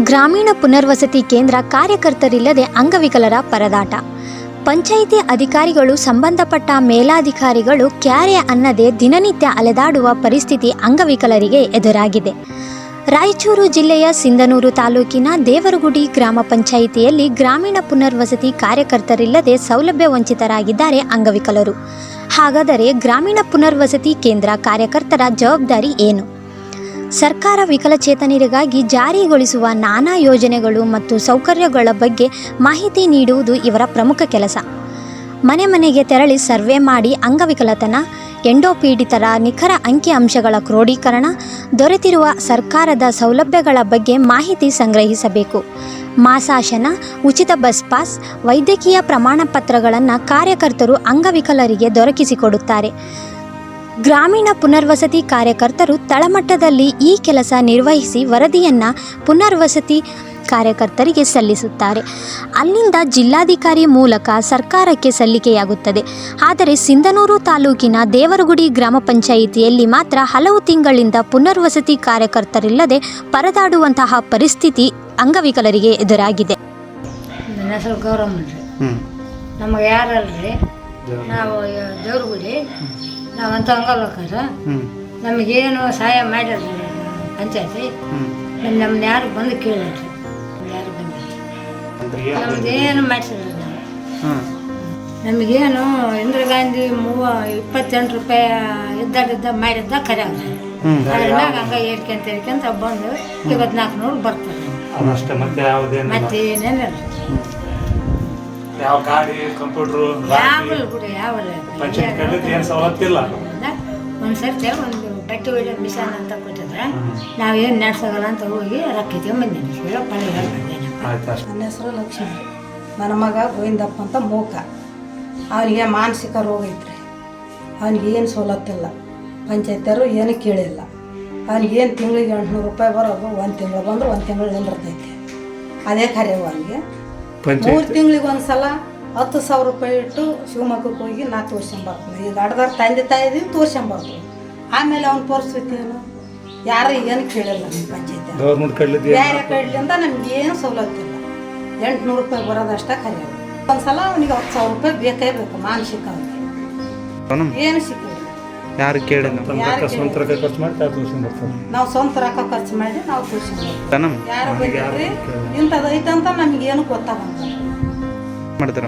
ಗ್ರಾಮೀಣ ಪುನರ್ವಸತಿ ಕೇಂದ್ರ ಕಾರ್ಯಕರ್ತರಿಲ್ಲದೆ ಅಂಗವಿಕಲರ ಪರದಾಟ. ಪಂಚಾಯಿತಿ ಅಧಿಕಾರಿಗಳು ಸಂಬಂಧಪಟ್ಟ ಮೇಲಾಧಿಕಾರಿಗಳು ಕ್ಯಾರೆ ಅನ್ನದೆ ದಿನನಿತ್ಯ ಅಲೆದಾಡುವ ಪರಿಸ್ಥಿತಿ ಅಂಗವಿಕಲರಿಗೆ ಎದುರಾಗಿದೆ. ರಾಯಚೂರು ಜಿಲ್ಲೆಯ ಸಿಂಧನೂರು ತಾಲೂಕಿನ ದೇವರಗುಡಿ ಗ್ರಾಮ ಪಂಚಾಯಿತಿಯಲ್ಲಿ ಗ್ರಾಮೀಣ ಪುನರ್ವಸತಿ ಕಾರ್ಯಕರ್ತರಿಲ್ಲದೆ ಸೌಲಭ್ಯ ವಂಚಿತರಾಗಿದ್ದಾರೆ ಅಂಗವಿಕಲರು. ಹಾಗಾದರೆ ಗ್ರಾಮೀಣ ಪುನರ್ವಸತಿ ಕೇಂದ್ರ ಕಾರ್ಯಕರ್ತರ ಜವಾಬ್ದಾರಿ ಏನು? ಸರ್ಕಾರ ವಿಕಲಚೇತನರಿಗಾಗಿ ಜಾರಿಗೊಳಿಸುವ ನಾನಾ ಯೋಜನೆಗಳು ಮತ್ತು ಸೌಕರ್ಯಗಳ ಬಗ್ಗೆ ಮಾಹಿತಿ ನೀಡುವುದು ಇವರ ಪ್ರಮುಖ ಕೆಲಸ. ಮನೆ ಮನೆಗೆ ತೆರಳಿ ಸರ್ವೆ ಮಾಡಿ ಅಂಗವಿಕಲತನ, ಎಂಡೋಪೀಡಿತರ ನಿಖರ ಅಂಕಿಅಂಶಗಳ ಕ್ರೋಢೀಕರಣ ದೊರೆತಿರುವ ಸರ್ಕಾರದ ಸೌಲಭ್ಯಗಳ ಬಗ್ಗೆ ಮಾಹಿತಿ ಸಂಗ್ರಹಿಸಬೇಕು. ಮಾಸಾಶನ, ಉಚಿತ ಬಸ್ ಪಾಸ್, ವೈದ್ಯಕೀಯ ಪ್ರಮಾಣಪತ್ರಗಳನ್ನು ಕಾರ್ಯಕರ್ತರು ಅಂಗವಿಕಲರಿಗೆ ದೊರಕಿಸಿಕೊಡುತ್ತಾರೆ. ಗ್ರಾಮೀಣ ಪುನರ್ವಸತಿ ಕಾರ್ಯಕರ್ತರು ತಳಮಟ್ಟದಲ್ಲಿ ಈ ಕೆಲಸ ನಿರ್ವಹಿಸಿ ವರದಿಯನ್ನು ಪುನರ್ವಸತಿ ಕಾರ್ಯಕರ್ತರಿಗೆ ಸಲ್ಲಿಸುತ್ತಾರೆ. ಅಲ್ಲಿಂದ ಜಿಲ್ಲಾಧಿಕಾರಿ ಮೂಲಕ ಸರ್ಕಾರಕ್ಕೆ ಸಲ್ಲಿಕೆಯಾಗುತ್ತದೆ. ಆದರೆ ಸಿಂಧನೂರು ತಾಲೂಕಿನ ದೇವರಗುಡಿ ಗ್ರಾಮ ಪಂಚಾಯಿತಿಯಲ್ಲಿ ಮಾತ್ರ ಹಲವು ತಿಂಗಳಿಂದ ಪುನರ್ವಸತಿ ಕಾರ್ಯಕರ್ತರಿಲ್ಲದೆ ಪರದಾಡುವಂತಹ ಪರಿಸ್ಥಿತಿ ಅಂಗವಿಕಲರಿಗೆ ಎದುರಾಗಿದೆ. ನನ್ನ ಹೆಸರು ಗೌರಮ್ಮ ನಮಗೆ ಯಾರಲ್ರಿ? ನಾವು ದೇವ್ರಗುಡಿ. ನಾವು ಅಂತ ಅಂಗಲೋಕರ ಹ್ಞೂ ನಮಗೇನು ಸಹಾಯ ಮಾಡಿಲ್ರಿ ಪಂಚಾಯತಿ. ನಮ್ಮನ್ನ ಯಾರು ಬಂದು ಕೇಳಿಲ್ರಿ ಯಾರು ಬಂದಿಲ್ಲ. ನಮ್ದೇನು ಮಾಡಿಸಿರಲ್ಲ ನಾವು. ನಮಗೇನು ಇಂದಿರಾ ಗಾಂಧಿ ಮೂವ ಇಪ್ಪತ್ತೆಂಟು ರೂಪಾಯಿ ಇದ್ದಾಡಿದ್ದ ಮಾಡಿದ್ದ ಖರೆ ಅವ್ರಿ ಅದ್ರಾಗ ಹಂಗ ಏರ್ಕೊಂತ ಏರ್ಕೊಂತ ಬಂದು ಇವತ್ತು ನಾಲ್ಕುನೂರು ಬರ್ತಾರೆ ಮತ್ತೆ ಏನೇನು ಮತ್ತೆ ಏನೇನಿಲ್ಲ ಯಾವ ಗಾಡಿ ಕಂಪ್ಯೂಟರ್ ಯಾವಲ್ಲ ಬಿಡು ಯಾವಲ್ಲ ಪಂಚಾಯತ್ ಕಡೆದು ಏನು ಸವಲತ್ತಿಲ್ಲ ಒಂದು ಸರ್ತಿ ಒಂದು ಬಟ್ಟೆ ಒಳ್ಳೆ ಮಿಷನ್ ಅಂತ ಕೊಟ್ಟಿದ್ರೆ ನಾವೇನು ನಡ್ಸೋಗಲ್ಲ ಅಂತ ಹೋಗಿ ರೊಕ್ಕ ಬಂದೀನಿ ಹೇಳೋ ಆಯ್ತು ಅಷ್ಟೇ ನನ್ನ ಹೆಸರು ಲಕ್ಷ್ಮಿ ನನ್ನ ಮಗ ಗೋವಿಂದಪ್ಪ ಅಂತ ಮೂಕ. ಅವನಿಗೆ ಮಾನಸಿಕ ರೋಗ ಐತ್ರಿ ಅವನಿಗೆ ಏನು ಸವಲತ್ತಿಲ್ಲ ಪಂಚಾಯತಿಯವರು ಏನು ಕೇಳಿಲ್ಲ. ಅವನಿಗೆ ಏನು ತಿಂಗಳಿಗೆ ಎಂಟುನೂರು ರೂಪಾಯಿ ಬರೋದು ಒಂದು ತಿಂಗಳು ಬಂದ್ರೆ ಒಂದು ತಿಂಗಳು ನಿಂದಿರ್ತೈತಿ. ಅದೇ ಖರೆ ಅವನಿಗೆ. ಮೂರು ತಿಂಗಳಿಗೆ ಒಂದು ಸಲ ಹತ್ತು ಸಾವಿರ ರೂಪಾಯಿ ಇಟ್ಟು ಶಿವಮೊಗ್ಗಕ್ಕೆ ಹೋಗಿ ನಾ ತೋರ್ಸ್ಕೊಂಬರ್ತೀನಿ ಈಗ ಅಡ್ದಾರ ತಂದೆ ತಾಯಿ ತೋರ್ಸ್ಕೊಂಬರ್ತೀವಿ ಆಮೇಲೆ ಅವ್ನ ಪರಿಸ್ಥಿತಿ ಏನು ಯಾರು ಏನು ಕೇಳಿಲ್ಲ ನಮ್ಮ ಪಂಚಾಯತಿ ಬೇರೆ ಅಂತ ನಮ್ಗೆ ಏನು ಸವಲತ್ತಿಲ್ಲ ಎಂಟುನೂರು ರೂಪಾಯಿ ಬರೋದಷ್ಟೇ ಖರೆ ಒಂದ್ಸಲ ಅವನಿಗೆ ಹತ್ತು ಸಾವಿರ ರೂಪಾಯಿ ಬೇಕೇ ಬೇಕು ಮಾನಸಿಕ ಏನು ಸಿಕ್ಕಿಲ್ಲ. ಯಾರು ಕೇಳಿಲ್ಲ ಯಾರು ಸ್ವಂತ ರೊಕ್ಕ ಖರ್ಚು ಮಾಡಿ ತಾವು ತೋರ್ಸ್ಕೊಂಡ್ ಬರ್ತಾರೆ ನಾವು ಸ್ವಂತ ರೊಕ್ಕ ಖರ್ಚು ಮಾಡಿ ನಾವು ಟ್ಯೂಷನ್ ತನಮ್ ಯಾರು ಬಂದಿದ್ರಿ ಇಂಥದ್ದು ಐತಂತ ನಮ್ಗೆ ಏನು ಗೊತ್ತಾಗಂತ ಮಾಡ್ತಾರ?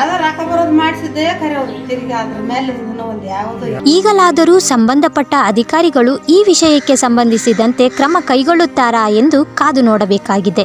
ಅದ ರೊಕ್ಕ ಬರೋದು ಮಾಡಿಸಿದ್ದೇ ಖರೆ ಅವ್ರು. ತಿರುಗಿ ಅದ್ರ ಮೇಲೆ ಒಂದು ಯಾವುದು ಈಗಲಾದರೂ ಸಂಬಂಧಪಟ್ಟ ಅಧಿಕಾರಿಗಳು ಈ ವಿಷಯಕ್ಕೆ ಸಂಬಂಧಿಸಿದಂತೆ ಕ್ರಮ ಕೈಗೊಳ್ಳುತ್ತಾರಾ ಎಂದು ಕಾದು ನೋಡಬೇಕಾಗಿದೆ.